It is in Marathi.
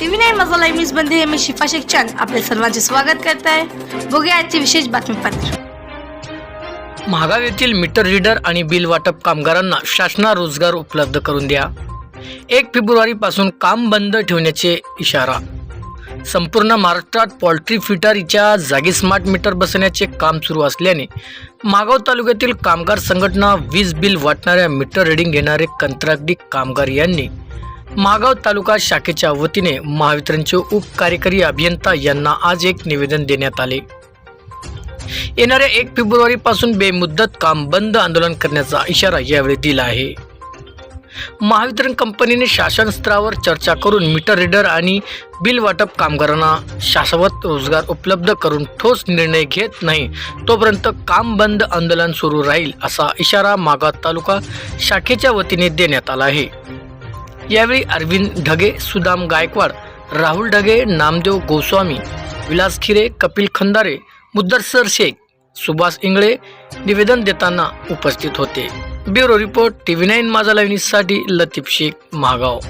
टीव्ही नाईन मसाला न्यूज बंदी मी शिफा शेख आपल्या आपले सर्वांचे स्वागत करत आहे बघूया आजचे विशेष बातमीपत्र. महागाव येथील मीटर रीडर आणि बिल वाटप कामगारांना शासना रोजगार उपलब्ध करून द्या. एक फेब्रुवारीपासून काम बंद ठेवण्याचे इशारा. संपूर्ण महाराष्ट्रात पॉल्ट्री फिटरीच्या जागी स्मार्ट मीटर बसवण्याचे काम सुरू असल्याने मागाव तालुक्यातील कामगार संघटना वीज बिल वाटणाऱ्या मीटर रीडिंग घेणारे कंत्राटी कामगार यांनी मागाव तालुका शाखेच्या वतीने महावितरणचे उपकार्यकारी अभियंता यांना आज एक निवेदन देण्यात आले. येणाऱ्या एक फेब्रुवारीपासून बेमुदत काम बंद आंदोलन करण्याचा इशारा यावेळी दिला आहे. महावितरण कंपनीने शासन स्तरावर चर्चा करून मीटर रीडर आणि बिल वाटप कामगारांना शाश्वत रोजगार उपलब्ध करून ठोस निर्णय घेत नाही तोपर्यंत काम बंद आंदोलन सुरू राहील असा इशारा मागाव तालुका शाखेच्या वतीने देण्यात आला आहे. यावेळी अरविंद ढगे सुदाम गायकवाड राहुल ढगे नामदेव गोस्वामी विलास खिरे कपिल खंदारे मुद्दरसर शेख सुभाष इंगळे निवेदन देताना उपस्थित होते. Bureau report T V nine Majha live न्यूजसाठी लतीफ शेख महागाव.